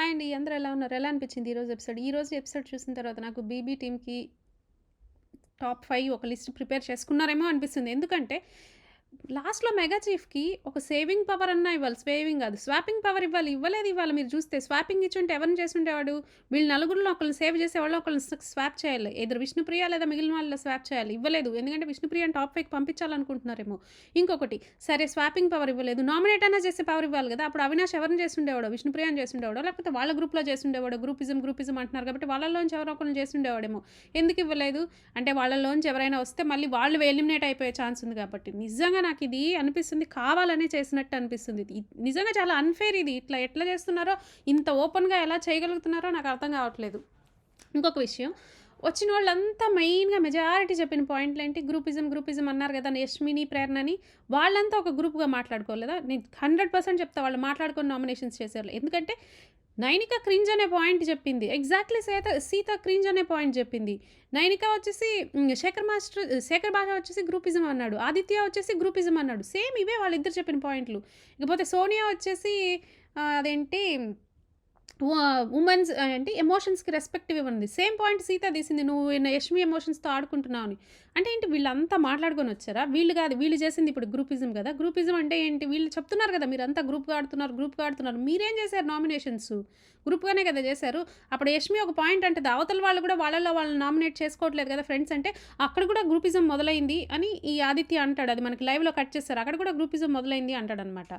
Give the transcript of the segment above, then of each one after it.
Hi అండి అందరూ ఎలా ఉన్నారు? ఎలా అనిపించింది ఈరోజు ఎపిసోడ్ ఈరోజు ఎపిసోడ్ చూసిన తర్వాత నాకు బీబీ టీమ్కి టాప్ ఫైవ్ ఒక లిస్ట్ ప్రిపేర్ చేసుకున్నారేమో అనిపిస్తుంది. ఎందుకంటే లాస్ట్లో మెగా చీఫ్కి ఒక సేవింగ్ పవర్ అన్నా ఇవ్వాలి. సేవింగ్ కాదు. స్వాపింగ్ పవర్ ఇవ్వాలి. ఇవ్వలేదు ఇవ్వాలి. మీరు చూస్తే స్వాపింగ్ ఇచ్చుంటే ఎవరిని చేసుండేవాడు? వీళ్ళు నలుగురిలో ఒకరిని సేవ్ చేసేవాళ్ళు ఒకరిని స్వాప్ చేయాలి. ఎదురు విష్ణుప్రియ లేదా మిగిలిన వాళ్ళ స్వాప్ చేయాలి. ఇవ్వలేదు. ఎందుకంటే విష్ణుప్రియ టాప్ ఫైవ్కి పంపించాలనుకుంటున్నారేమో. ఇంకొకటి సరే స్వాపింగ్ పవర్ ఇవ్వలేదు. నామినేట్ అయినా చేసే పవర్ ఇవ్వాలి కదా. అప్పుడు అవినాష్ ఎవరిని చేస్తుండేవాడో విష్ణుప్రియని చేస్తుండేవాడో లేకపోతే వాళ్ళ గ్రూప్లో చేస్తుండేవాడో గ్రూపిజం గ్రూపిజం అంటున్నారు కాబట్టి వాళ్ళలోంచి ఎవరో ఒకరిని చేస్తుండేవాడేమో ఎందుకు ఇవ్వలేదు? అంటే వాళ్ళలోంచి ఎవరైనా వస్తే మళ్ళీ వాళ్ళు ఎలిమినేట్ అయిపోయే ఛాన్స్ ఉంది కాబట్టి. నిజంగా నాకు ఇది అనిపిస్తుంది కావాలనే చేసినట్టు అనిపిస్తుంది. ఇది నిజంగా చాలా అన్ఫేర్ ఇది. ఇట్లా ఎట్లా చేస్తున్నారో ఇంత ఓపెన్గా ఎలా చేయగలుగుతున్నారో నాకు అర్థం కావట్లేదు. ఇంకొక విషయం వచ్చిన వాళ్ళంతా మెయిన్గా మెజారిటీ చెప్పిన పాయింట్లు ఏంటి? గ్రూపిజం గ్రూపిజం అన్నారు కదా యష్మిని ప్రేరణని. వాళ్ళంతా ఒక గ్రూప్గా మాట్లాడుకోలేదా? నేను హండ్రెడ్ పర్సెంట్ చెప్తా వాళ్ళు మాట్లాడుకొని నామినేషన్స్ చేసేవాళ్ళు ఎందుకంటే నైనిక క్రింజ్ అనే పాయింట్ చెప్పింది. ఎగ్జాక్ట్లీ సీత సీత క్రింజ్ అనే పాయింట్ చెప్పింది. నైనిక వచ్చేసి శేఖర్ మాస్టర్ శేఖర్ భాష వచ్చేసి గ్రూపిజం అన్నాడు. ఆదిత్య వచ్చేసి గ్రూపిజం అన్నాడు. సేమ్ ఇవే వాళ్ళిద్దరు చెప్పిన పాయింట్లు. ఇకపోతే సోనియా వచ్చేసి అదేంటి ఉమెన్స్ అంటే ఎమోషన్స్కి రెస్పెక్టివ్ ఇవ్వండి సేమ్ పాయింట్ సీత తీసింది. నువ్వు నా యష్మి ఎమోషన్స్తో ఆడుకుంటున్నావు అని. అంటే ఏంటి వీళ్ళంతా మాట్లాడుకొని వచ్చారా? వీళ్ళు కాదు వీళ్ళు చేసింది ఇప్పుడు గ్రూపిజం కదా. గ్రూపిజం అంటే ఏంటి? వీళ్ళు చెప్తున్నారు కదా మీరంతా గ్రూప్గా ఆడుతున్నారు గ్రూప్గా ఆడుతున్నారు. మీరేం చేశారు నామినేషన్స్ గ్రూప్గానే కదా చేశారు. అప్పుడు యష్మి ఒక పాయింట్ అంటే అవతల వాళ్ళు కూడా వాళ్ళలో వాళ్ళని నామినేట్ చేసుకోవట్లేదు కదా ఫ్రెండ్స్ అంటే అక్కడ కూడా గ్రూపిజం మొదలైంది అని ఈ ఆదిత్య అంటాడు. అది మనకి లైవ్లో కట్ చేస్తారు. అక్కడ కూడా గ్రూపిజం మొదలైంది అంటాడనమాట.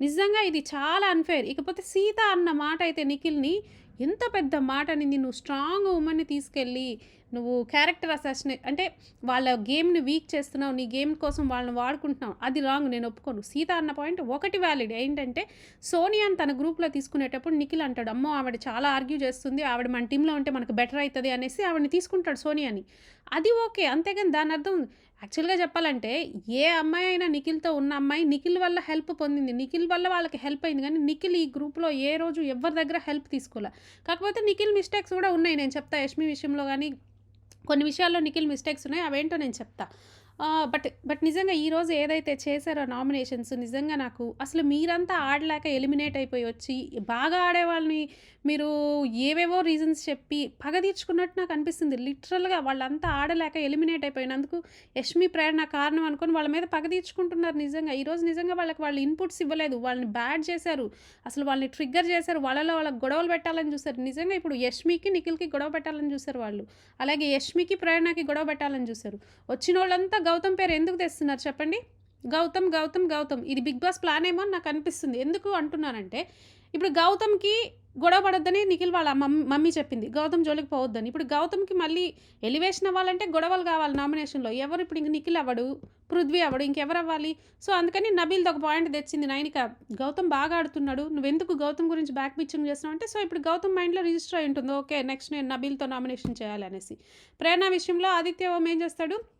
నిజంగా ఇది చాలా అన్ఫేర్ ఇకపోతే సీత అన్న మాట అయితే నిఖిల్ని ఎంత పెద్ద మాట అనింది నువ్వు స్ట్రాంగ్ ఉమెన్ని తీసుకెళ్ళి నువ్వు క్యారెక్టర్ అసాసినే అంటే వాళ్ళ గేమ్ని వీక్ చేస్తున్నావు నీ గేమ్ కోసం వాళ్ళని వాడుకుంటున్నావు అది రాంగ్ నేను ఒప్పుకోను. సీత అన్న పాయింట్ ఒకటి వ్యాలిడ్ ఏంటంటే సోనియాని తన గ్రూప్లో తీసుకునేటప్పుడు నిఖిల్ అంటాడు అమ్మో ఆవిడ చాలా ఆర్గ్యూ చేస్తుంది ఆవిడ మన టీంలో ఉంటే మనకు బెటర్ అవుతుంది అనేసి ఆవిడని తీసుకుంటాడు సోనియాని. అది ఓకే అంతేగాని దాని అర్థం యాక్చువల్గా చెప్పాలంటే ఏ అమ్మాయి అయినా నిఖిల్తో ఉన్న అమ్మాయి నిఖిల్ వల్ల హెల్ప్ పొందింది. నిఖిల్ వల్ల వాళ్ళకి హెల్ప్ అయింది కానీ నిఖిల్ ఈ గ్రూప్లో ఏ రోజు ఎవరి దగ్గర హెల్ప్ తీసుకోలే. కాకపోతే నిఖిల్ మిస్టేక్స్ కూడా ఉన్నాయి. నేను చెప్తా యష్మి విషయంలో కానీ కొన్ని విషయాల్లో నిఖిల్ మిస్టేక్స్ ఉన్నాయి. అవేంటో నేను చెప్తా. బట్ బట్ నిజంగా ఈరోజు ఏదైతే చేశారో నామినేషన్స్ నిజంగా నాకు అసలు మీరంతా ఆడలేక ఎలిమినేట్ అయిపోయి వచ్చి బాగా ఆడే వాళ్ళని మీరు ఏవేవో రీజన్స్ చెప్పి పగ తీర్చుకున్నట్టు నాకు అనిపిస్తుంది. లిటరల్గా వాళ్ళంతా ఆడలేక ఎలిమినేట్ అయిపోయినందుకు యష్మి ప్రేరణ కారణం అనుకొని వాళ్ళ మీద పగ తీర్చుకుంటున్నారు నిజంగా. ఈరోజు నిజంగా వాళ్ళకి వాళ్ళు ఇన్పుట్స్ ఇవ్వలేదు. వాళ్ళని బ్యాడ్ చేశారు. అసలు వాళ్ళని ట్రిగ్గర్ చేశారు. వాళ్ళలో వాళ్ళకి గొడవలు పెట్టాలని చూశారు. నిజంగా ఇప్పుడు యష్మికి నిఖిల్కి గొడవ పెట్టాలని చూశారు వాళ్ళు. అలాగే యష్మికి ప్రేరణకి గొడవ పెట్టాలని చూశారు. వచ్చిన వాళ్ళంతా గౌతమ్ పేరు ఎందుకు తెస్తున్నారు చెప్పండి? గౌతమ్ గౌతమ్ గౌతమ్. ఇది బిగ్ బాస్ ప్లాన్ ఏమో అని నాకు అనిపిస్తుంది. ఎందుకు అంటున్నానంటే ఇప్పుడు గౌతమ్కి గొడవ పడొద్దని నిఖిల్ వాళ్ళ మమ్- మమ్మీ చెప్పింది. గౌతమ్ జోలికి పోవద్దని. ఇప్పుడు గౌతమ్కి మళ్ళీ ఎలివేషన్ అవ్వాలంటే గొడవలు కావాలి నామినేషన్లో. ఎవరు ఇప్పుడు ఇంక నిఖిల్ అవ్వడు పృథ్వీ అవ్వడు ఇంకెవరు అవ్వాలి? సో అందుకని నబీల్ది ఒక పాయింట్ తెచ్చింది నైనిక. గౌతమ్ బాగా ఆడుతున్నాడు. నువ్వెందుకు గౌతమ్ గురించి బ్యాక్ పిచ్చింగ్ చేస్తున్నావు అంటే సో ఇప్పుడు గౌతమ్ మైండ్లో రిజిస్టర్ అయి ఉంటుంది. ఓకే నెక్స్ట్ నేను నబీల్తో నామినేషన్ చేయాలి అనేసి. ప్రేరణ విషయంలో ఆదిత్య ఓం ఏం చేస్తాడు?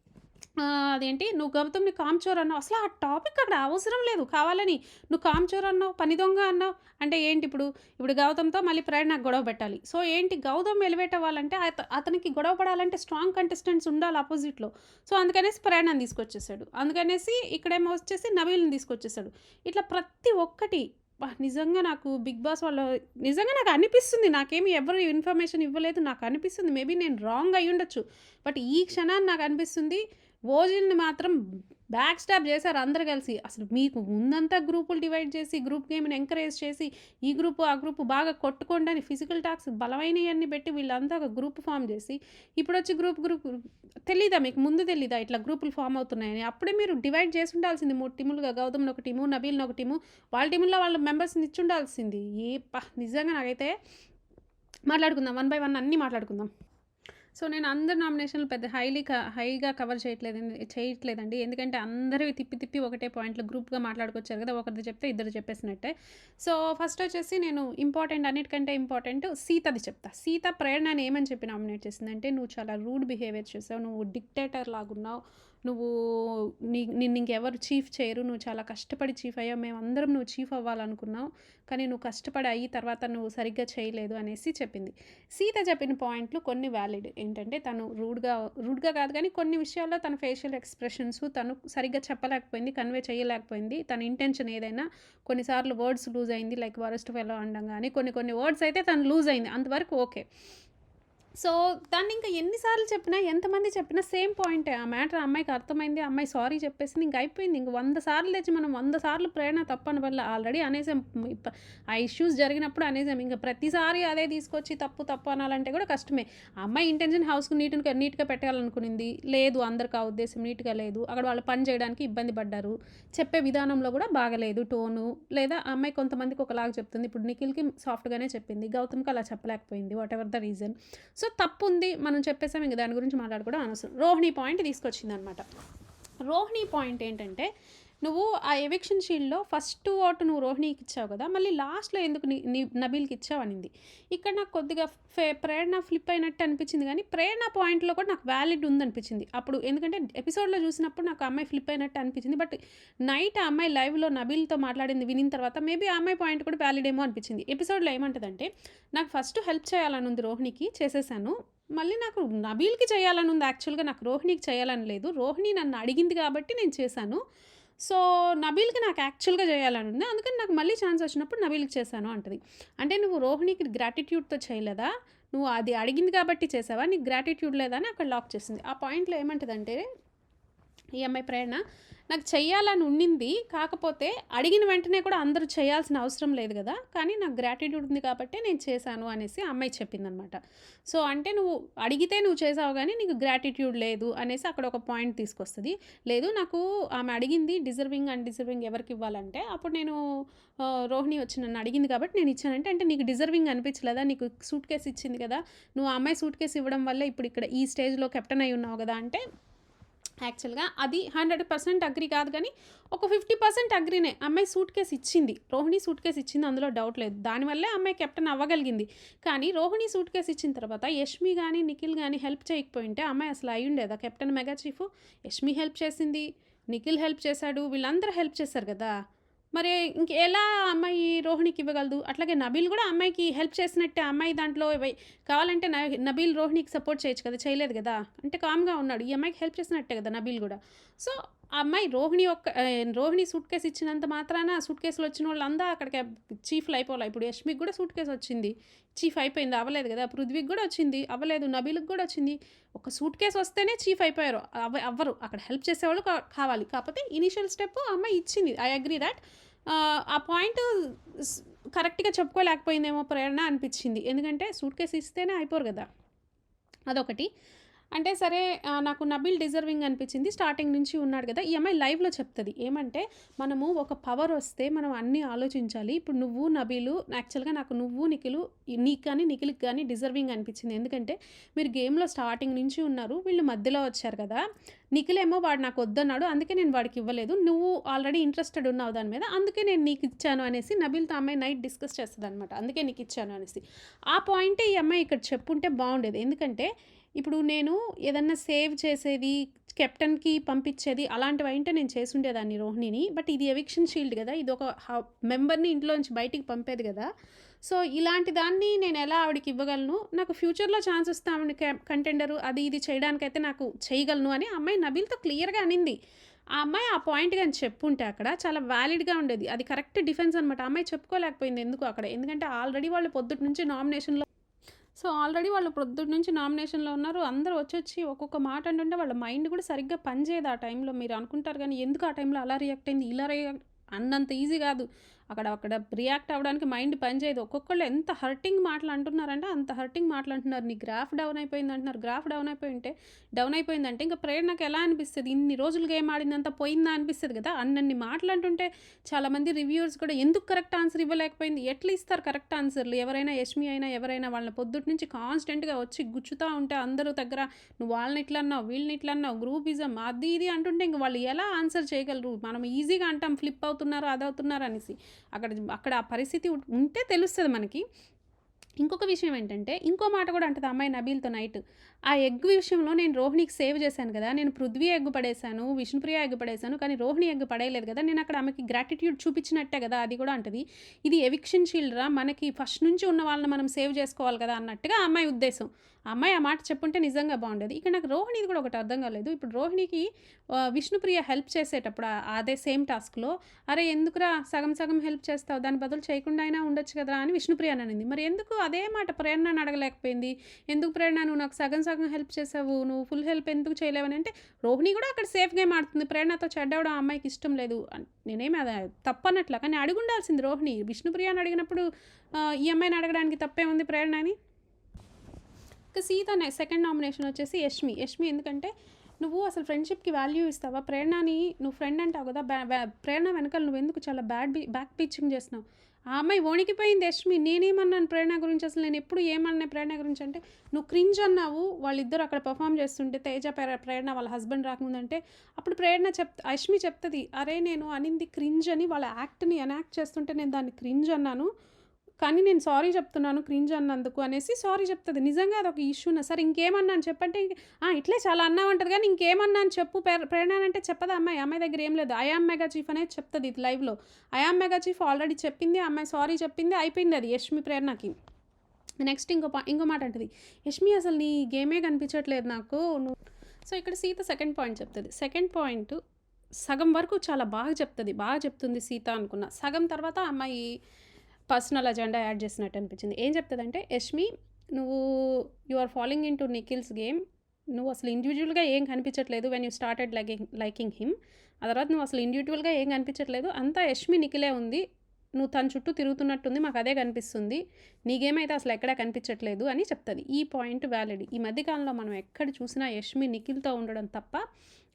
అదేంటి? నువ్వు గౌతమ్ని కామ్చోర్ అన్నావు. అసలు ఆ టాపిక్ అక్కడ అవసరం లేదు. కావాలని నువ్వు కామ్చోర్ అన్నావు పని దొంగ అన్నావు. అంటే ఏంటి ఇప్పుడు? ఇప్పుడు గౌతమ్తో మళ్ళీ ప్రేరణకు గొడవ పెట్టాలి. సో ఏంటి? గౌతమ్ ఎలివేట్ అవ్వాలంటే అత- అతనికి గొడవ పడాలంటే స్ట్రాంగ్ కంటెస్టెంట్స్ ఉండాలి ఆపోజిట్లో. సో అందుకనేసి ప్రేరణని తీసుకొచ్చేసాడు. అందుకనేసి ఇక్కడేమో వచ్చేసి నవీల్ని తీసుకొచ్చేసాడు. ఇట్లా ప్రతి ఒక్కటి నిజంగా నాకు బిగ్ బాస్ వాళ్ళ నిజంగా నాకు అనిపిస్తుంది. నాకేమి ఎవరు ఇన్ఫర్మేషన్ ఇవ్వలేదు. నాకు అనిపిస్తుంది. మేబీ నేను రాంగ్ అయి ఉండొచ్చు బట్ ఈ క్షణాన్ని నాకు అనిపిస్తుంది ఓజిల్ని మాత్రం బ్యాక్ స్టాప్ చేశారు అందరు కలిసి. అసలు మీకు ముందంతా గ్రూపులు డివైడ్ చేసి గ్రూప్ గేమ్ని ఎంకరేజ్ చేసి ఈ గ్రూపు ఆ గ్రూపు బాగా కొట్టుకోండి అని ఫిజికల్ టాక్స్ బలమైనవన్నీ పెట్టి వీళ్ళంతా ఒక గ్రూప్ ఫామ్ చేసి ఇప్పుడు వచ్చి గ్రూప్ గ్రూప్ తెలీదా మీకు? ముందు తెలీదా ఇట్లా గ్రూపులు ఫామ్ అవుతున్నాయని? అప్పుడే మీరు డివైడ్ చేసి ఉండాల్సింది మూడు టీములుగా. గౌతమ్ని ఒక టీము నబీల్ని ఒక టీము వాళ్ళ టీముల్లో వాళ్ళ మెంబర్స్ని ఇచ్చి ఉండాల్సింది. ఏ నిజంగా నాకైతే మాట్లాడుకుందాం. వన్ బై వన్ అన్నీ మాట్లాడుకుందాం. సో నేను అందరి నామినేషన్లు పెద్ద హైలీ హైగా కవర్ చేయట్లేదు చేయట్లేదండి. ఎందుకంటే అందరివి తిప్పి తిప్పి ఒకటే పాయింట్లు గ్రూప్గా మాట్లాడుకొచ్చారు కదా ఒకరిది చెప్తే ఇద్దరు చెప్పేసినట్టే. సో ఫస్ట్ వచ్చేసి నేను ఇంపార్టెంట్ అన్నిటికంటే ఇంపార్టెంట్ సీతది చెప్తా. సీత ప్రేరణని ఏమని చెప్పి నామినేట్ చేసిందంటే నువ్వు చాలా రూడ్ బిహేవియర్ చేసావు నువ్వు డిక్టేటర్ లాగున్నావు నువ్వు నీ నిన్ను ఇంకెవరు చీఫ్ చేయరు నువ్వు చాలా కష్టపడి చీఫ్ అయ్యావు మేమందరం నువ్వు చీఫ్ అవ్వాలనుకున్నావు కానీ నువ్వు కష్టపడి అయ్యి తర్వాత నువ్వు సరిగ్గా చేయలేదు అనేసి చెప్పింది. సీత చెప్పిన పాయింట్లు కొన్ని వ్యాలిడ్. ఏంటంటే తను రూడ్గా రూడ్గా కాదు కానీ కొన్ని విషయాల్లో తన ఫేషియల్ ఎక్స్ప్రెషన్స్ తను సరిగ్గా చెప్పలేకపోయింది కన్వే చేయలేకపోయింది. తన ఇంటెన్షన్ ఏదైనా కొన్నిసార్లు వర్డ్స్ లూజ్ అయింది లైక్ వరస్ట్ ఫెలో అనడం కానీ కొన్ని కొన్ని వర్డ్స్ అయితే తను లూజ్ అయింది. అంతవరకు ఓకే సో దాన్ని ఇంకా ఎన్నిసార్లు చెప్పినా ఎంతమంది చెప్పినా సేమ్ పాయింటే ఆ మ్యాటర్ అమ్మాయికి అర్థమైంది అమ్మాయి సారీ చెప్పేసింది ఇంక అయిపోయింది. ఇంక వంద సార్లు తెచ్చి మనం వంద సార్లు ప్రేరణ తప్పని వల్ల ఆల్రెడీ అనేసాం. ఆ ఇష్యూస్ జరిగినప్పుడు అనేసాం. ఇంకా ప్రతిసారి అదే తీసుకొచ్చి తప్పు తప్పు అనాలంటే కూడా కష్టమే. ఆ అమ్మాయి ఇంటెన్షన్ హౌస్కి నీట్గా నీట్గా పెట్టాలనుకునింది. లేదు అందరికి ఆ ఉద్దేశం నీట్గా లేదు. అక్కడ వాళ్ళు పని చేయడానికి ఇబ్బంది పడ్డారు. చెప్పే విధానంలో కూడా బాగలేదు టోను. లేదా ఆ అమ్మాయి కొంతమందికి ఒకలాగా చెప్తుంది. ఇప్పుడు నిఖిల్కి సాఫ్ట్గానే చెప్పింది. గౌతమ్కి అలా చెప్పలేకపోయింది. Whatever the reason. So so తప్పు ఉంది మనం చెప్పేసాం ఇంక దాని గురించి మాట్లాడుకోవడం అనవసరం. రోహిణి పాయింట్ తీసుకొచ్చింది అనమాట రోహిణి పాయింట్ ఏంటంటే నువ్వు ఆ ఎవిక్షన్ షీల్డ్లో ఫస్ట్ ఓటు నువ్వు రోహిణికి ఇచ్చావు కదా మళ్ళీ లాస్ట్లో ఎందుకు నీ నబీల్కి ఇచ్చావు అనింది. ఇక్కడ నాకు కొద్దిగా ఫే ప్రేరణ ఫ్లిప్ అయినట్టు అనిపించింది కానీ ప్రేరణ పాయింట్లో కూడా నాకు వ్యాలిడ్ ఉందనిపించింది. అప్పుడు ఎందుకంటే ఎపిసోడ్లో చూసినప్పుడు నాకు అమ్మాయి ఫ్లిప్ అయినట్టు అనిపించింది. బట్ నైట్ ఆ అమ్మాయి లైవ్లో నబీల్తో మాట్లాడింది వినిన తర్వాత మేబీ ఆ అమ్మాయి పాయింట్ కూడా వ్యాలిడ్ ఏమో అనిపించింది. ఎపిసోడ్లో ఏమంటుందంటే నాకు ఫస్ట్ హెల్ప్ చేయాలని ఉంది రోహిణికి చేసేసాను. మళ్ళీ నాకు నబీల్కి చేయాలని ఉంది యాక్చువల్గా నాకు రోహిణికి చేయాలని లేదు. రోహిణి నన్ను అడిగింది కాబట్టి నేను చేశాను. సో నబీల్కి నాకు యాక్చువల్గా చేయాలని ఉంది అందుకని నాకు మళ్ళీ ఛాన్స్ వచ్చినప్పుడు నబీల్కి చేశాను అంటది. అంటే నువ్వు రోహిణికి గ్రాటిట్యూడ్తో చేయలేదా? నువ్వు అది అడిగింది కాబట్టి చేసావా? నీకు గ్రాటిట్యూడ్ లేదా అని అక్కడ లాక్ చేసింది. ఆ పాయింట్లో ఏమంటుందంటే ఈ అమ్మాయి ప్రేరణ. నాకు చెయ్యాలని ఉండింది. కాకపోతే అడిగిన వెంటనే కూడా అందరూ చేయాల్సిన అవసరం లేదు కదా. కానీ నాకు గ్రాటిట్యూడ్ ఉంది కాబట్టి నేను చేశాను అనేసి అమ్మాయి చెప్పిందనమాట. సో అంటే నువ్వు అడిగితే నువ్వు చేసావు కానీ నీకు గ్రాటిట్యూడ్ లేదు అనేసి అక్కడ ఒక పాయింట్ తీసుకొస్తుంది. లేదు నాకు ఆమె అడిగింది డిజర్వింగ్ అండ్ డిజర్వింగ్ ఎవరికి ఇవ్వాలంటే అప్పుడు నేను రోహిణి వచ్చి నన్ను అడిగింది కాబట్టి నేను ఇచ్చానంటే అంటే నీకు డిజర్వింగ్ అనిపించలేదా? నీకు సూట్ కేసు ఇచ్చింది కదా. నువ్వు ఆ అమ్మాయి సూట్ కేసు ఇవ్వడం వల్ల ఇప్పుడు ఇక్కడ ఈ స్టేజ్లో కెప్టెన్ అయి ఉన్నావు కదా అంటే యాక్చువల్గా అది హండ్రెడ్ పర్సెంట్ అగ్రి కాదు కానీ ఒక ఫిఫ్టీ పర్సెంట్ అగ్రీనే. అమ్మాయి సూట్ కేసు ఇచ్చింది. రోహిణి సూట్ కేసు ఇచ్చింది అందులో డౌట్ లేదు. దానివల్లే అమ్మాయి కెప్టెన్ అవ్వగలిగింది. కానీ రోహిణి సూట్ కేసు ఇచ్చిన తర్వాత యష్మి కానీ నిఖిల్ కానీ హెల్ప్ చేయకపోయింటే అమ్మాయి అసలు అయి ఉండేదా captain mega chief Yashmi help చేసింది నిఖిల్ హెల్ప్ చేశాడు వీళ్ళందరూ హెల్ప్ చేశారు కదా. మరి ఇంక ఎలా అమ్మాయి రోహిణికి ఇవ్వగలదు? అట్లాగే నబీల్ కూడా అమ్మాయికి హెల్ప్ చేసినట్టే. అమ్మాయి దాంట్లో కావాలంటే నబీల్ రోహిణికి సపోర్ట్ చేయొచ్చు కదా చేయలేదు కదా? అంటే కామ్గా ఉన్నాడు. ఈ అమ్మాయికి హెల్ప్ చేసినట్టే కదా నబీల్ కూడా. సో ఆ అమ్మాయి రోహిణి ఒక్క రోహిణి సూట్ కేసు ఇచ్చినంత మాత్రాన సూట్ కేసులు వచ్చిన వాళ్ళందా అక్కడికి చీఫ్లు అయిపోవాలి ఇప్పుడు యష్మికి కూడా సూట్ కేసు వచ్చింది. చీఫ్ అయిపోయింది. అవ్వలేదు కదా? పృథ్వీకి కూడా వచ్చింది. అవ్వలేదు. నబీలకు కూడా వచ్చింది. ఒక సూట్ కేసు వస్తేనే చీఫ్ అయిపోయారు. అవ్వ అవ్వరు. అక్కడ హెల్ప్ చేసేవాళ్ళు కావాలి. కాకపోతే ఇనిషియల్ స్టెప్ అమ్మాయి ఇచ్చింది. I agree that. ఆ పాయింట్ కరెక్ట్గా చెప్పుకోలేకపోయిందేమో ప్రేరణ అనిపించింది. ఎందుకంటే సూట్ కేసు ఇస్తేనే అయిపోరు కదా. అదొకటి. అంటే సరే నాకు నబిల్ డిజర్వింగ్ అనిపించింది స్టార్టింగ్ నుంచి ఉన్నాడు కదా ఈ అమ్మాయి లైవ్లో చెప్తుంది. ఏమంటే మనము ఒక పవర్ వస్తే మనం అన్నీ ఆలోచించాలి. ఇప్పుడు నువ్వు నబీలు యాక్చువల్గా నాకు నువ్వు నిఖిలు నీకు కానీ నిఖిల్కి కానీ డిజర్వింగ్ అనిపించింది. ఎందుకంటే మీరు గేమ్లో స్టార్టింగ్ నుంచి ఉన్నారు వీళ్ళు మధ్యలో వచ్చారు కదా నిఖిలేమో ఏమో వాడు నాకు వద్దన్నాడు అందుకే నేను వాడికి ఇవ్వలేదు. నువ్వు ఆల్రెడీ ఇంట్రెస్టెడ్ ఉన్నావు దాని మీద అందుకే నేను నీకు ఇచ్చాను అనేసి నబీల్తో అమ్మాయి నైట్ డిస్కస్ చేస్తుంది అనమాట అందుకే నీకు ఇచ్చాను అనేసి. ఆ పాయింటే ఈ అమ్మాయి ఇక్కడ చెప్పుంటే బాగుండేది. ఎందుకంటే ఇప్పుడు నేను ఏదన్నా సేవ్ చేసేది కెప్టెన్కి పంపించేది అలాంటివి అయితే నేను చేసుండేదాన్ని రోహిణిని. బట్ ఇది ఎవిక్షన్ షీల్డ్ కదా ఇది ఒక మెంబర్ని ఇంట్లోంచి బయటికి పంపేది కదా. సో ఇలాంటి దాన్ని నేను ఎలా ఆవిడకి ఇవ్వగలను? నాకు ఫ్యూచర్లో ఛాన్స్ వస్తే ఆవిడ కంటెండరు అది ఇది చేయడానికైతే నాకు చేయగలను అని అమ్మాయి నబీల్తో క్లియర్గా అనింది. ఆ అమ్మాయి ఆ పాయింట్ కానీ చెప్పుంటే అక్కడ చాలా వ్యాలిడ్గా ఉండేది. అది కరెక్ట్ డిఫెన్స్ అనమాట అమ్మాయి చెప్పుకోలేకపోయింది ఎందుకు అక్కడ? ఎందుకంటే ఆల్రెడీ వాళ్ళు పొద్దుటి నుంచి నామినేషన్లో సో ఆల్రెడీ వాళ్ళు ప్రొద్దుటి నుంచి నామినేషన్లో ఉన్నారు. అందరూ వచ్చి వచ్చి ఒక్కొక్క మాట అంటుంటే వాళ్ళ మైండ్ కూడా సరిగ్గా పనిచేయదు ఆ టైంలో. మీరు అనుకుంటారు కానీ ఎందుకు ఆ టైంలో అలా రియాక్ట్ అయింది? ఇలా రియాక్ట్ అన్నంత ఈజీ కాదు. అక్కడ అక్కడ రియాక్ట్ అవ్వడానికి మైండ్ పనిచేయదు ఒక్కొక్కళ్ళు ఎంత హర్టింగ్ మాటలు అంటున్నారంటే అంత హర్టింగ్ మాటలు అంటున్నారు. నీ గ్రాఫ్ డౌన్ అయిపోయింది అంటున్నారు. గ్రాఫ్ డౌన్ అయిపోయి ఉంటే డౌన్ అయిపోయిందంటే ఇంకా ప్రేరణకు ఎలా అనిపిస్తుంది? ఇన్ని రోజులు గేమ్ ఆడిందంతా పోయిందా అనిపిస్తుంది కదా? అన్నన్ని మాటలు అంటుంటే చాలామంది రివ్యూవర్స్ కూడా ఎందుకు కరెక్ట్ ఆన్సర్ ఇవ్వలేకపోయింది? ఎట్లా ఇస్తారు కరెక్ట్ ఆన్సర్లు ఎవరైనా యష్మి అయినా ఎవరైనా వాళ్ళని పొద్దుటి నుంచి కాన్స్టెంట్గా వచ్చి గుచ్చుతూ ఉంటే అందరూ దగ్గర నువ్వు వాళ్ళని ఇట్లా అన్నావు వీళ్ళని ఇట్లా అన్నావు గ్రూపిజం అది ఇది అంటుంటే ఇంక వాళ్ళు ఎలా ఆన్సర్ చేయగలరు? మనం ఈజీగా అంటాం ఫ్లిప్ అవుతున్నారు అది అనేసి. అక్కడ అక్కడ ఆ పరిస్థితి ఉంటే తెలుస్తుంది మనకి. ఇంకొక విషయం ఏంటంటే ఇంకో మాట కూడా అంటుంది అమ్మాయి నబీల్తో నైట్ ఆ ఎగ్ విషయంలో నేను రోహిణికి సేవ్ చేశాను కదా! నేను పృథ్వీ ఎగ్ పడేశాను, విష్ణుప్రియ ఎగ్ పడేశాను. కానీ రోహిణి ఎగ్ పడేయలేదు కదా! నేను అక్కడ ఆమెకి గ్రాటిట్యూడ్ చూపించినట్టే కదా! అది కూడా అంటది. ఇది ఎవిక్షన్ షీల్డ్‌రా మనకి ఫస్ట్ నుంచి ఉన్న వాళ్ళని మనం సేవ్ చేసుకోవాలి కదా! అన్నట్టుగా అమ్మాయి ఉద్దేశం. అమ్మాయి ఆ మాట చెప్పుంటే నిజంగా బాగుండేది. ఇక్కడ నాకు రోహిణిది కూడా ఒకటి అర్థం కాలేదు. ఇప్పుడు రోహిణికి విష్ణుప్రియ హెల్ప్ చేసేటప్పుడు అదే సేమ్ టాస్క్‌లో "అరే! ఎందుకురా సగం సగం హెల్ప్ చేస్తావు? దాని బదులు చేయకుండా అయినా ఉండొచ్చు కదా అని విష్ణుప్రియ అనింది మరి ఎందుకు అదే మాట ప్రేరణ అడగలేకపోయింది? ఎందుకు ప్రేరణ నువ్వు నాకు సగం సగం హెల్ప్ చేసావు. నువ్వు ఫుల్ హెల్ప్ ఎందుకు చేయలేవని అంటే రోహిణి కూడా అక్కడ సేఫ్ గేమ్ ఆడుతుంది. ప్రేరణతో చెడ్డవడం ఆ అమ్మాయికి ఇష్టం లేదు. నేనేమి అది తప్పనట్ల. కానీ అడిగుండాల్సింది రోహిణి. విష్ణుప్రియాని అడిగినప్పుడు ఈ అమ్మాయిని అడగడానికి తప్పేముంది ప్రేరణని? ఇక సీత సెకండ్ నామినేషన్ వచ్చేసి యష్మి. యష్మి ఎందుకంటే నువ్వు అసలు ఫ్రెండ్‌షిప్‌కి వాల్యూ ఇస్తావా? ప్రేరణని నువ్వు ఫ్రెండ్ అంటావు కదా! ప్రేరణ వెనకాల నువ్వు ఎందుకు చాలా బ్యాడ్ బి బ్యాక్ పిచ్చింగ్ చేస్తున్నావు? ఆ అమ్మాయి వణికిపోయింది యష్మి. నేనేమన్నాను ప్రేరణ గురించి అసలు నేను ఎప్పుడు ఏమన్నా ప్రేరణ గురించి అంటే నువ్వు క్రింజ్ అన్నావు. వాళ్ళిద్దరూ అక్కడ పెర్ఫార్మ్ చేస్తుంటే తేజ ప్రేరణ వాళ్ళ హస్బెండ్ రాకముందంటే అప్పుడు ప్రేరణ చెప్ యష్మి చెప్తుంది "అరే! నేను అనింది క్రింజ్ అని వాళ్ళ యాక్ట్‌ని ఎనాక్ట్ చేస్తుంటే నేను దాన్ని క్రింజ్ అన్నాను. కానీ నేను సారీ చెప్తున్నాను క్రింజ్ అన్నందుకు" అనేసి సారీ చెప్తుంది నిజంగా అదొక ఇష్యూనా? సరే ఇంకేమన్నాను చెప్పంటే ఇట్లే చాలా అన్నావు" అంటది కానీ ఇంకేమన్నాను చెప్పు ప్రేరణ అంటే చెప్పదా అమ్మాయి. అమ్మాయి దగ్గర ఏం లేదు. ఐ మెగా చీఫ్ అనేది చెప్తుంది ఇది లైవ్‌లో. I am mega chief already చెప్పింది. ఆ అమ్మాయి సారీ చెప్పింది. అయిపోయింది అది యష్మి ప్రేరణకి. నెక్స్ట్ ఇంకో పా ఇంకో మాట అంటది. "యష్మి అసలు నీ గేమే కనిపించట్లేదు నాకు. నువ్వు" సో ఇక్కడ సీత సెకండ్ పాయింట్ చెప్తుంది సెకండ్ పాయింట్ సగం వరకు చాలా బాగా చెప్తుంది బాగా చెప్తుంది సీత అనుకున్న సగం తర్వాత అమ్మాయి పర్సనల్ అజెండా యాడ్ చేసినట్టు అనిపించింది. ఏం చెప్తుందంటే "యష్మి నువ్వు you are following into Nikhil's game. నువ్వు అసలు ఇండివిడ్యువల్‌గా ఏం కనిపించట్లేదు when you started liking liking him. ఆ తర్వాత నువ్వు అసలు ఇండివిజువల్గా ఏం కనిపించట్లేదు. అంతా యష్మి నిఖిలే ఉంది. నువ్వు తన చుట్టూ తిరుగుతున్నట్టుంది. మాకు అదే కనిపిస్తుంది. నీ అయితే అసలు ఎక్కడా కనిపించట్లేదు" అని చెప్తుంది ఈ పాయింట్ వ్యాలిడ్ ఈ మధ్యకాలంలో మనం ఎక్కడ చూసినా యష్మి నిఖిల్‌తో ఉండడం తప్ప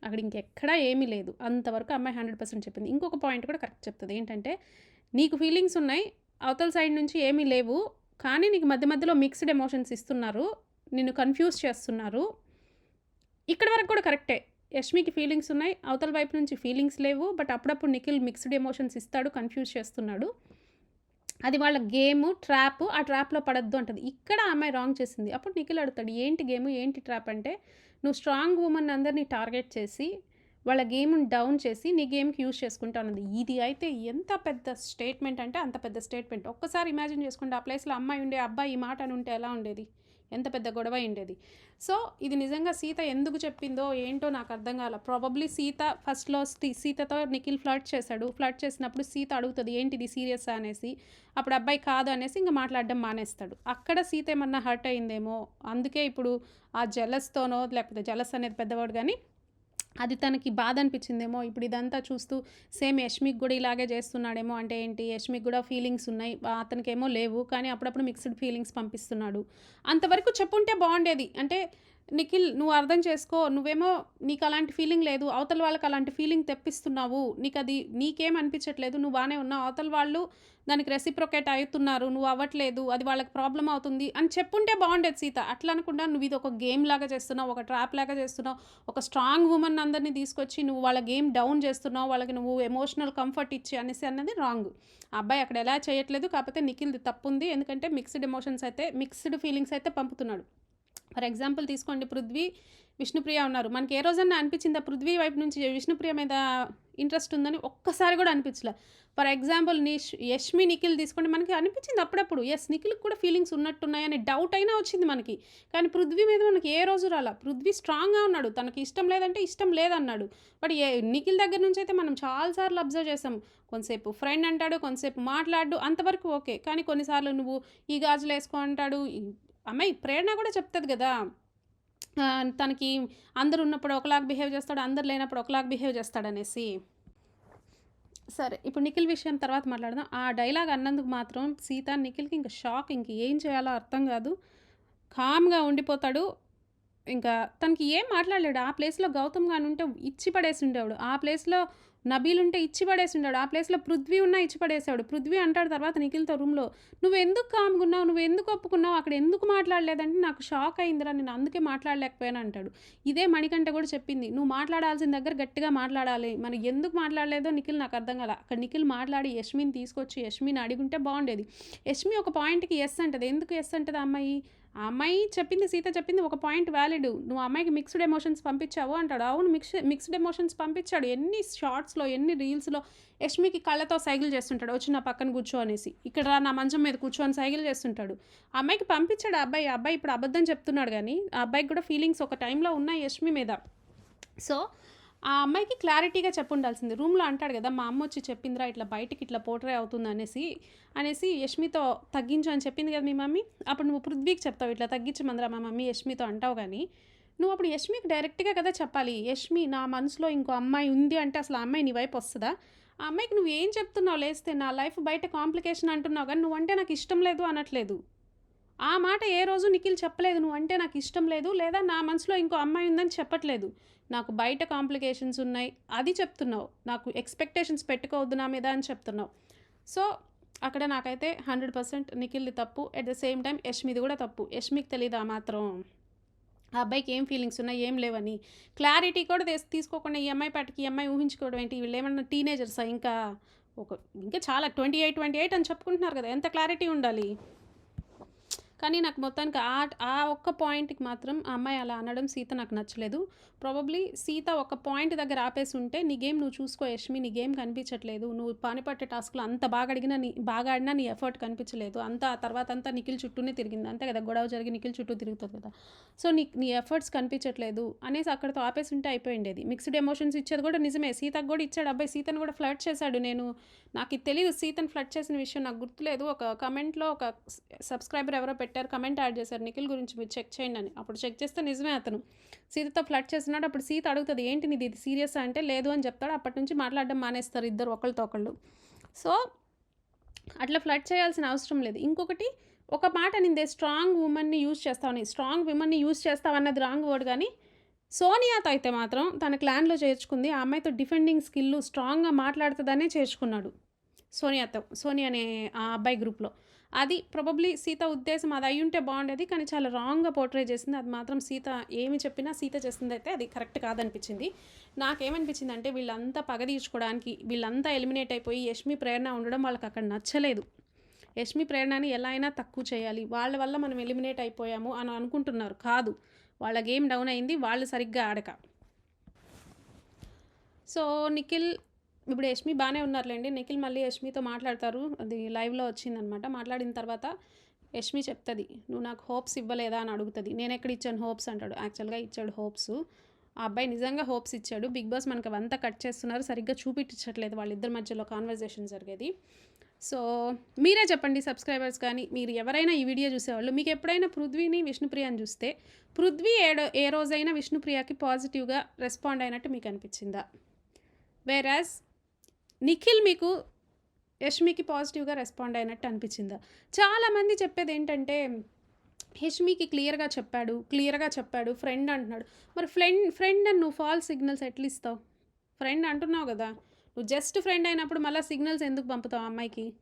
అక్కడ ఇంకెక్కడా ఏమీ లేదు. అంతవరకు అమ్మాయి 100% చెప్పింది. ఇంకొక పాయింట్ కూడా కరెక్ట్ చెప్తుంది ఏంటంటే "నీకు ఫీలింగ్స్ ఉన్నాయి. అవతల సైడ్ నుంచి ఏమీ లేవు. కానీ నీకు మధ్య మధ్యలో మిక్స్డ్ ఎమోషన్స్ ఇస్తున్నారు. నిన్ను కన్‌ఫ్యూజ్ చేస్తున్నారు." ఇక్కడి వరకు కూడా కరెక్టే. యష్మికి ఫీలింగ్స్ ఉన్నాయి. అవతల వైపు నుంచి ఫీలింగ్స్ లేవు. బట్ అప్పుడప్పుడు నిఖిల్ మిక్స్డ్ ఎమోషన్స్ ఇస్తాడు. కన్‌ఫ్యూజ్ చేస్తున్నాడు. అది వాళ్ళ గేమ్ ట్రాప్. ఆ ట్రాప్‌లో పడొద్దు అంటది. ఇక్కడ ఆ అమ్మాయి రాంగ్ చేసింది. అప్పుడు నిఖిల్ అడుగుతాడు. "ఏంటి గేమ్ ఏంటి ట్రాప్?" అంటే "నువ్వు స్ట్రాంగ్ ఉమెన్ అందరిని టార్గెట్ చేసి వాళ్ళ గేమ్‌ని డౌన్ చేసి నీ గేమ్‌కి యూజ్ చేసుకుంటా అన్నది. ఇది అయితే ఎంత పెద్ద స్టేట్మెంట్ అంటే అంత పెద్ద స్టేట్మెంట్. ఒక్కసారి ఇమాజిన్ చేసుకుంటే ఆ ప్లేస్‌లో అమ్మాయి ఉండే అబ్బాయి ఈ మాట అని ఉంటే ఎలా ఉండేది? ఎంత పెద్ద గొడవ అయ్యుండేది. సో ఇది నిజంగా సీత ఎందుకు చెప్పిందో ఏంటో నాకు అర్థం కాల. ప్రాబబ్లీ సీత ఫస్ట్‌లో సీతతో నిఖిల్ ఫ్లర్ట్ చేశాడు. ఫ్లర్ట్ చేసినప్పుడు సీత అడుగుతుంది "ఏంటిది సీరియస్ అనేసి. అప్పుడు అబ్బాయి కాదు అనేసి ఇంకా మాట్లాడడం మానేస్తాడు. అక్కడ సీత ఏమన్నా హర్ట్ అయిందేమో. అందుకే ఇప్పుడు ఆ జలస్తోనో లేకపోతే జలస్ అనేది పెద్దవాడు కానీ అది తనకి బాధ అనిపించిందేమో. ఇప్పుడు ఇదంతా చూస్తూ సేమ్ యష్మిక్ కూడా ఇలాగే చేస్తున్నాడేమో. అంటే ఏంటి యష్మిక్ కూడా ఫీలింగ్స్ ఉన్నాయి. అతనికేమో లేవు. కానీ అప్పుడప్పుడు మిక్స్డ్ ఫీలింగ్స్ పంపిస్తున్నాడు. అంతవరకు చెప్పుంటే బాగుండేది. అంటే నిఖిల్ నువ్వు అర్థం చేసుకో. నువ్వేమో నీకు అలాంటి ఫీలింగ్ లేదు. అవతల వాళ్ళకి అలాంటి ఫీలింగ్ తెప్పిస్తున్నావు. నీకు అది నీకేం అనిపించట్లేదు. నువ్వు బాగానే ఉన్నావు. అవతల వాళ్ళు దానికి రెసిప్రొకేట్ అవుతున్నారు. నువ్వు అవ్వట్లేదు. అది వాళ్ళకి ప్రాబ్లమ్ అవుతుంది అని చెప్పుంటే బాగుండేది సీత. అట్లా అనుకుండా నువ్వు ఇది ఒక గేమ్ లాగా చేస్తున్నావు. ఒక ట్రాప్ లాగా చేస్తున్నావు. ఒక స్ట్రాంగ్ ఉమెన్ అందరిని తీసుకొచ్చి నువ్వు వాళ్ళ గేమ్ డౌన్ చేస్తున్నావు. వాళ్ళకి నువ్వు ఎమోషనల్ కంఫర్ట్ ఇచ్చి అనేసి అన్నది రాంగ్. ఆ అబ్బాయి అక్కడ ఎలా చేయట్లేదు. కాకపోతే నిఖిల్‌ది తప్పుంది. ఎందుకంటే మిక్స్డ్ ఎమోషన్స్ అయితే మిక్స్డ్ ఫీలింగ్స్ అయితే పంపుతున్నాడు. ఫర్ ఎగ్జాంపుల్ తీసుకోండి పృథ్వీ, విష్ణుప్రియ ఉన్నారు. మనకి ఏ రోజన్నా అనిపించిందా పృథ్వీ వైపు నుంచి విష్ణుప్రియ మీద ఇంట్రెస్ట్ ఉందని ఒక్కసారి కూడా అనిపించలే. ఫర్ ఎగ్జాంపుల్ నిష్ యష్మి, నిఖిల్ తీసుకోండి మనకి అనిపించింది అప్పుడప్పుడు. ఎస్ నిఖిల్‌కి కూడా ఫీలింగ్స్ ఉన్నట్టున్నాయని డౌట్ అయినా వచ్చింది మనకి. కానీ పృథ్వీ మీద మనకి ఏ రోజు రాలా. పృథ్వీ స్ట్రాంగ్‌గా ఉన్నాడు. తనకి ఇష్టం లేదంటే ఇష్టం లేదన్నాడు. బట్ ఏ నిఖిల్ దగ్గర నుంచి అయితే మనం చాలా సార్లు అబ్జర్వ్ చేసాం. కొంతసేపు ఫ్రెండ్ అంటాడు. కొంతసేపు మాట్లాడు అంతవరకు ఓకే. కానీ కొన్నిసార్లు నువ్వు ఈ గాజులు వేసుకో అంటాడు. అమ్మాయి ప్రేరణ కూడా చెప్తుంది కదా! తనకి అందరు ఉన్నప్పుడు ఒకలాగా బిహేవ్ చేస్తాడు. అందరు లేనప్పుడు ఒకలాగా బిహేవ్ చేస్తాడనేసి. సరే ఇప్పుడు నిఖిల్ విషయం తర్వాత మాట్లాడదాం. ఆ డైలాగ్ అన్నందుకు మాత్రం సీత నిఖిల్‌కి ఇంకా షాక్. ఇంక ఏం చేయాలో అర్థం కాదు. కామ్‌గా ఉండిపోతాడు. ఇంకా తనకి ఏం మాట్లాడలేడు. ఆ ప్లేస్‌లో గౌతమ్ గాని ఉంటే ఇచ్చి పడేసి ఉండేవాడు. ఆ ప్లేస్‌లో నబీలుంటే ఉంటే ఇచ్చి పడేసిండాడు ఆ ప్లేస్‌లో పృథ్వీ ఉన్నా ఇచ్చి పడేసాడు. పృథ్వీ అంటాడు తర్వాత నిఖిల్‌తో రూమ్‌లో "నువ్వెందుకు కామ్గున్నావు నువ్వు ఎందుకు ఒప్పుకున్నావు? అక్కడ ఎందుకు మాట్లాడలేదంటే నాకు షాక్ అయిందిరా. నేను అందుకే మాట్లాడలేకపోయాను" అంటాడు. ఇదే మణికంఠ కూడా చెప్పింది. "నువ్వు మాట్లాడాల్సిన దగ్గర గట్టిగా మాట్లాడాలి. మనం ఎందుకు మాట్లాడలేదో నిఖిల్ నాకు అర్థం కాల." అక్కడ నిఖిల్ మాట్లాడి యష్మిని తీసుకొచ్చి యష్మిని అడిగుంటే బాగుండేది. యష్మి ఒక పాయింట్‌కి ఎస్ అంటది. ఎందుకు ఎస్ అంటది అమ్మాయి? ఆ అమ్మాయి చెప్పింది సీత చెప్పింది ఒక పాయింట్ వ్యాలిడ్. నువ్వు అమ్మాయికి మిక్స్డ్ ఎమోషన్స్ పంపించావు అంటాడు. అవును మిక్స్ మిక్స్డ్ ఎమోషన్స్ పంపించాడు. ఎన్ని షార్ట్స్లో ఎన్ని రీల్స్లో యష్మికి కళ్ళతో సైకిల్ చేస్తుంటాడు. వచ్చి నా పక్కన కూర్చో అనేసి. ఇక్కడ రా నా మంచం మీద కూర్చొని సైకిల్ చేస్తుంటాడు. అమ్మాయికి పంపించాడు అబ్బాయి. అబ్బాయి ఇప్పుడు అబద్ధం చెప్తున్నాడు కానీ ఆ అబ్బాయికి కూడా ఫీలింగ్స్ ఒక టైంలో ఉన్నాయి యష్మి మీద. సో ఆ అమ్మాయికి క్లారిటీగా చెప్పుండాల్సింది. రూమ్లో అంటాడు కదా మా అమ్మ వచ్చి చెప్పిందిరా ఇట్లా బయటికి ఇట్లా పోటరే అవుతుంది అనేసి అనేసి యష్మితో తగ్గించు అని చెప్పింది కదా మీ మమ్మీ. అప్పుడు నువ్వు పృథ్వీకి చెప్తావు ఇట్లా తగ్గించమందిరా మా మమ్మీ యష్మితో అంటావు కానీ నువ్వు అప్పుడు యష్మికి డైరెక్ట్గా కదా చెప్పాలి. యష్మి నా మనసులో ఇంకో అమ్మాయి ఉంది అంటే అసలు ఆ అమ్మాయి నీ వైపు వస్తుందా? ఆ అమ్మాయికి నువ్వు ఏం చెప్తున్నావు? లేస్తే నా లైఫ్ బయట కాంప్లికేషన్ అంటున్నావు కానీ నువ్వంటే నాకు ఇష్టం లేదు అనట్లేదు. ఆ మాట ఏ రోజు నిఖిల్ చెప్పలేదు. నువ్వు అంటే నాకు ఇష్టం లేదు. లేదా నా మనసులో ఇంకో అమ్మాయి ఉందని చెప్పట్లేదు. నాకు బయట కాంప్లికేషన్స్ ఉన్నాయి. అది చెప్తున్నావు. నాకు ఎక్స్పెక్టేషన్స్ పెట్టుకోవద్దు నా మీద అని చెప్తున్నావు. సో అక్కడ నాకైతే హండ్రెడ్ పర్సెంట్ నిఖిల్ది తప్పు. అట్ ద సేమ్ టైం యష్మిది కూడా తప్పు. యష్మికి తెలియదు ఆ మాత్రం? ఆ అబ్బాయికి ఏం ఫీలింగ్స్ ఉన్నాయి ఏం లేవని. క్లారిటీ కూడా తీసుకోకుండా ఈ అమ్మాయి పాటికి ఈ అమ్మాయి ఊహించుకోవడం ఏంటి? వీళ్ళు ఏమన్నా టీనేజర్సా ఇంకా? ఒక ఇంకా చాలా ట్వంటీ ఎయిట్ ట్వంటీ ఎయిట్ అని చెప్పుకుంటున్నారు కదా. ఎంత క్లారిటీ ఉండాలి? కానీ నాకు మొత్తానికి ఆ ఆ ఒక్క పాయింట్కి మాత్రం ఆ అమ్మాయి అలా అనడం సీత నాకు నచ్చలేదు. ప్రాబబ్లీ సీత ఒక పాయింట్ దగ్గర ఆపేసి ఉంటే నీ గేమ్ నువ్వు చూసుకో యష్మి నీ గేమ్ కనిపించట్లేదు. నువ్వు పని పట్టే టాస్క్లో అంత బాగా అడిగినా నీ బాగా ఆడినా నీ ఎఫర్ట్ కనిపించలేదు. అంతా ఆ తర్వాత అంతా నిఖిల్ చుట్టూనే తిరిగింది. అంతే కదా గొడవ జరిగి నిఖిల్ చుట్టూ తిరుగుతుంది కదా. సో నీ నీ ఎఫర్ట్స్ కనిపించట్లేదు అనేసి అక్కడతో ఆపేసి ఉంటే అయిపోయిండేది మిక్స్డ్ ఎమోషన్స్ ఇచ్చేది కూడా నిజమే. సీతకు కూడా ఇచ్చాడు. అబ్బాయి సీతను కూడా ఫ్లర్ట్ చేశాడు. నేను నాకు ఇది తెలియదు సీతను ఫ్లడ్ చేసిన విషయం నాకు గుర్తులేదు. ఒక కమెంట్లో ఒక సబ్స్క్రైబర్ ఎవరో పెట్టారు. కమెంట్ యాడ్ చేశారు. నిఖిల్ గురించి మీరు చెక్ చేయండి అని. అప్పుడు చెక్ చేస్తే నిజమే అతను. సీతతో ఫ్లడ్ చేస్తున్నాడు. అప్పుడు సీత అడుగుతుంది ఏంటి నీది? ఇది సీరియస్ అంటే లేదు అని చెప్తాడు. అప్పటి నుంచి మాట్లాడడం మానేస్తారు ఇద్దరు ఒకళ్ళతో ఒకళ్ళు. సో అట్లా ఫ్లడ్ చేయాల్సిన అవసరం లేదు. ఇంకొకటి ఒక మాట నిందే స్ట్రాంగ్ ఉమెన్ని యూజ్ చేస్తావని. స్ట్రాంగ్ విమెన్ని యూజ్ చేస్తావన్నది రాంగ్ వర్డ్ కానీ సోనియాతో అయితే మాత్రం తన క్లాన్లో చేర్చుకుంది. ఆ అమ్మాయితో డిఫెండింగ్ స్కిల్ స్ట్రాంగ్గా మాట్లాడుతుందనే చేర్చుకున్నాడు సోనియాతో సోనియా అనే ఆ అబ్బాయి గ్రూప్లో. అది ప్రాబబ్లీ సీత ఉద్దేశం అది అయ్యుంటే బాగుండేది కానీ చాలా రాంగ్గా పోర్ట్రే చేసింది. అది మాత్రం సీత ఏమి చెప్పినా సీత చేసింది అయితే అది కరెక్ట్ కాదనిపించింది. నాకేమనిపించింది అంటే వీళ్ళంతా పగ తీర్చుకోవడానికి వీళ్ళంతా ఎలిమినేట్ అయిపోయి యష్మి ప్రేరణ ఉండడం వాళ్ళకి అక్కడ నచ్చలేదు. యష్మి ప్రేరణని ఎలా అయినా తక్కువ చేయాలి. వాళ్ళ వల్ల మనం ఎలిమినేట్ అయిపోయాము అని అనుకుంటున్నారు. కాదు. వాళ్ళ గేమ్ డౌన్ అయింది వాళ్ళు సరిగ్గా ఆడక. సో నిఖిల్ ఇప్పుడు యష్మి బాగానే ఉన్నారులేండి. నిఖిల్ మళ్ళీ యష్మితో మాట్లాడతారు. అది లైవ్లో వచ్చిందనమాట. మాట్లాడిన తర్వాత యష్మి చెప్తుంది నువ్వు నాకు హోప్స్ ఇవ్వలేదా? అని అడుగుతుంది. నేను ఎక్కడ ఇచ్చాను హోప్స్? అంటాడు. యాక్చువల్గా ఇచ్చాడు హోప్స్. ఆ అబ్బాయి నిజంగా హోప్స్ ఇచ్చాడు. బిగ్ బాస్ మనకి అంతా కట్ చేస్తున్నారు. సరిగ్గా చూపించట్లేదు వాళ్ళిద్దరి మధ్యలో కాన్వర్జేషన్ జరిగేది. సో మీరే చెప్పండి సబ్స్క్రైబర్స్ కానీ మీరు ఎవరైనా ఈ వీడియో చూసేవాళ్ళు మీకు ఎప్పుడైనా పృథ్వీని విష్ణుప్రియని చూస్తే పృథ్వీ ఏడో ఏ రోజైనా విష్ణుప్రియకి పాజిటివ్గా రెస్పాండ్ అయినట్టు మీకు అనిపించిందా? వేరాజ్ నిఖిల్ మీకు యష్మికి పాజిటివ్గా రెస్పాండ్ అయినట్టు అనిపించిందా? చాలామంది చెప్పేది ఏంటంటే యష్మికి క్లియర్గా చెప్పాడు క్లియర్గా చెప్పాడు ఫ్రెండ్ అంటున్నాడు. మరి ఫ్రెండ్ ఫ్రెండ్ అని నువ్వు ఫాల్స్ సిగ్నల్స్ ఎట్లా ఇస్తావు? ఫ్రెండ్ అంటున్నావు కదా నువ్వు జస్ట్ ఫ్రెండ్ అయినప్పుడు మళ్ళీ సిగ్నల్స్ ఎందుకు పంపుతావు అమ్మాయికి?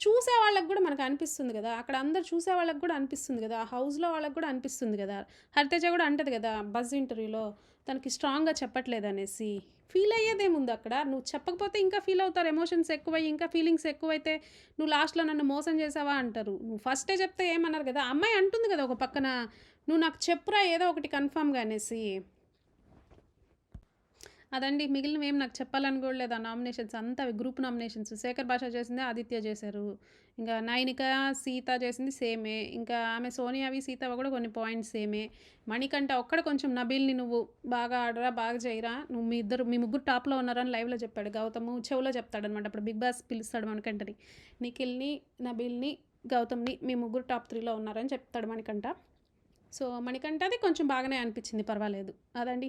చూసే వాళ్ళకి కూడా మనకు అనిపిస్తుంది కదా. అక్కడ అందరు చూసే వాళ్ళకి కూడా అనిపిస్తుంది కదా. ఆ హౌస్లో వాళ్ళకి కూడా అనిపిస్తుంది కదా. హరితేజ కూడా అంటది కదా బస్ ఇంటర్వ్యూలో తనకి స్ట్రాంగ్గా చెప్పట్లేదు అనేసి. ఫీల్ అయ్యేదేముంది అక్కడ. నువ్వు చెప్పకపోతే ఇంకా ఫీల్ అవుతారు. ఎమోషన్స్ ఎక్కువై ఇంకా ఫీలింగ్స్ ఎక్కువైతే నువ్వు లాస్ట్లో నన్ను మోసం చేసావా అంటారు. నువ్వు ఫస్టే చెప్తే ఏమన్నారు కదా. అమ్మాయి అంటుంది కదా ఒక పక్కన నువ్వు నాకు చెప్పురా ఏదో ఒకటి కన్ఫామ్గా అనేసి. అదండి మిగిలినవి ఏం నాకు చెప్పాలని కూడా లేదు. ఆ నామినేషన్స్ అంతా అవి గ్రూప్ నామినేషన్స్. శేఖర్ భాష చేసింది ఆదిత్య చేశారు. ఇంకా నైనిక సీత చేసింది సేమే. ఇంకా ఆమె సోనియావి సీత కూడా కొన్ని పాయింట్స్ సేమే. మణికంఠ ఒక్కడ కొంచెం నబీల్ని నువ్వు బాగా ఆడరా బాగా చేయరా? నువ్వు మీ ఇద్దరు మీ ముగ్గురు టాప్లో ఉన్నారని లైవ్లో చెప్పాడు. గౌతము చెవులో చెప్తాడనమాట అప్పుడు బిగ్ బాస్ పిలుస్తాడు మణికంటని నిఖిల్ని నబీల్ని గౌతమ్ని మీ ముగ్గురు టాప్ త్రీలో ఉన్నారని చెప్తాడు మణికంట సో మణికంఠది కొంచెం బాగానే అనిపించింది పర్వాలేదు. అదండి.